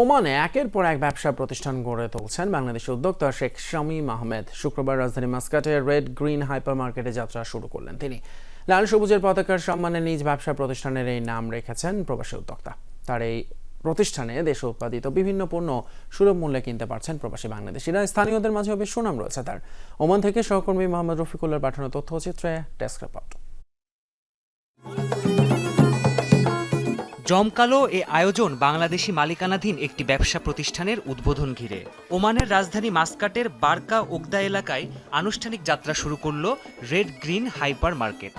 ওমানে একের পর এক ব্যবসা প্রতিষ্ঠান গড়ে তুলছেন বাংলাদেশি উদ্যোক্তা শেখ শামীম আহমেদ। শুক্রবার রাজধানী মাস্কাটে রেড গ্রিন হাইপার মার্কেটে যাত্রা শুরু করলেন তিনি। লাল সবুজের পতাকার সম্মানে নিজ ব্যবসা প্রতিষ্ঠানের এই নাম রেখেছেন প্রবাসী উদ্যোক্তা। তার এই প্রতিষ্ঠানে দেশে উৎপাদিত বিভিন্ন পণ্য সুলভ মূল্যে কিনতে পারছেন প্রবাসী বাংলাদেশিরা। স্থানীয়দের মাঝে বেশ সুনাম রয়েছে তার। ওমান থেকে সহকর্মী মোহাম্মদ রফিকুল্লার পাঠানো তথ্যচিত্রে ডেস্ক রিপোর্ট। জমকালো এ আয়োজন বাংলাদেশি মালিকানাধীন একটি ব্যবসা প্রতিষ্ঠানের উদ্বোধন ঘিরে। ওমানের রাজধানী মাস্কাটের বারকা ওগদা এলাকায় আনুষ্ঠানিক যাত্রা শুরু করল রেড গ্রিন হাইপার মার্কেট।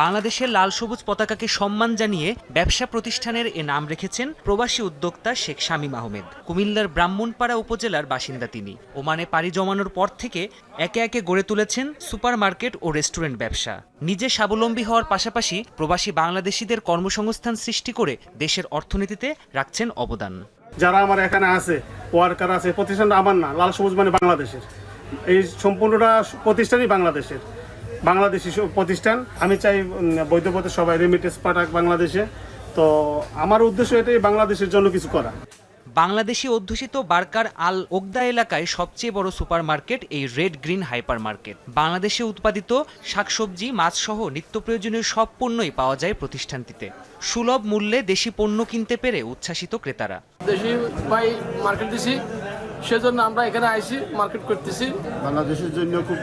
বাংলাদেশের লাল সবুজ পতাকাকে সম্মান জানিয়ে ব্যবসা প্রতিষ্ঠানের এ নাম রেখেছেন প্রবাসী উদ্যোক্তা শেখ শামীম আহমেদ। কুমিল্লার ব্রাহ্মণপাড়া উপজেলার বাসিন্দা তিনি। ওমানে পাড়ি জমানোর পর থেকে একে একে গড়ে তুলেছেন সুপার মার্কেট ও রেস্টুরেন্ট ব্যবসা। নিজে স্বাবলম্বী হওয়ার পাশাপাশি প্রবাসী বাংলাদেশিদের কর্মসংস্থান সৃষ্টি করে দেশের অর্থনীতিতে রাখছেন অবদান। যারা আমার এখানে আছে ওয়ার্কার আছে, প্রতিষ্ঠানটা আমার না, লাল সবুজ মানে বাংলাদেশের। এই সম্পূর্ণটা প্রতিষ্ঠানই বাংলাদেশের। বাংলাদেশি প্রতিষ্ঠান। আমি চাই উম, বৈধ পথে সবাই রেমিটেন্স পাঠাক বাংলাদেশে। তো আমার উদ্দেশ্য এটাই বাংলাদেশের জন্য কিছু করা। বাংলাদেশি অধ্যুষিত বার্কার আল ওগদা এলাকায় সবচেয়ে বড় সুপারমার্কেট এই রেড গ্রিন হাইপার মার্কেট বাংলাদেশে উৎপাদিত শাকসবজি মাছ সহ নিত্য প্রয়োজনীয় সব পণ্যই পাওয়া যায় প্রতিষ্ঠানটিতে। সুলভ মূল্যে দেশি পণ্য কিনতে পেরে উচ্ছ্বাসিত ক্রেতারা। দেশি মার্কেট দিছি। সেজন্য আমরা এখানে আইসি মার্কেট করতেছি। বাংলাদেশের জন্য খুব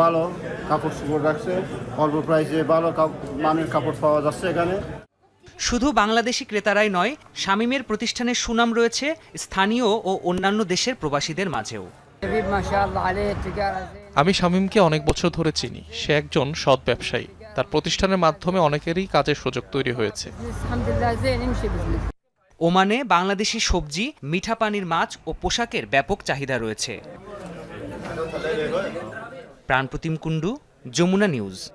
ভালো কাপড় চোপড় রাখছে। অল্প প্রাইসে ভালো মানের কাপড় পাওয়া যাচ্ছে এখানে। শুধু বাংলাদেশি ক্রেতারাই নয় শামীমের প্রতিষ্ঠানের সুনাম রয়েছে স্থানীয় ও অন্যান্য দেশের প্রবাসীদের মাঝেও। আমি শামীমকে অনেক বছর ধরে চিনি। সে একজন সৎ ব্যবসায়ী। তার প্রতিষ্ঠানের মাধ্যমে অনেকেরই কাজের সুযোগ তৈরি হয়েছে। ওমানে বাংলাদেশি সবজি, মিঠা পানির মাছ ও পোশাকের ব্যাপক চাহিদা রয়েছে। প্রাণপ্রতিম কুণ্ডু, যমুনা নিউজ।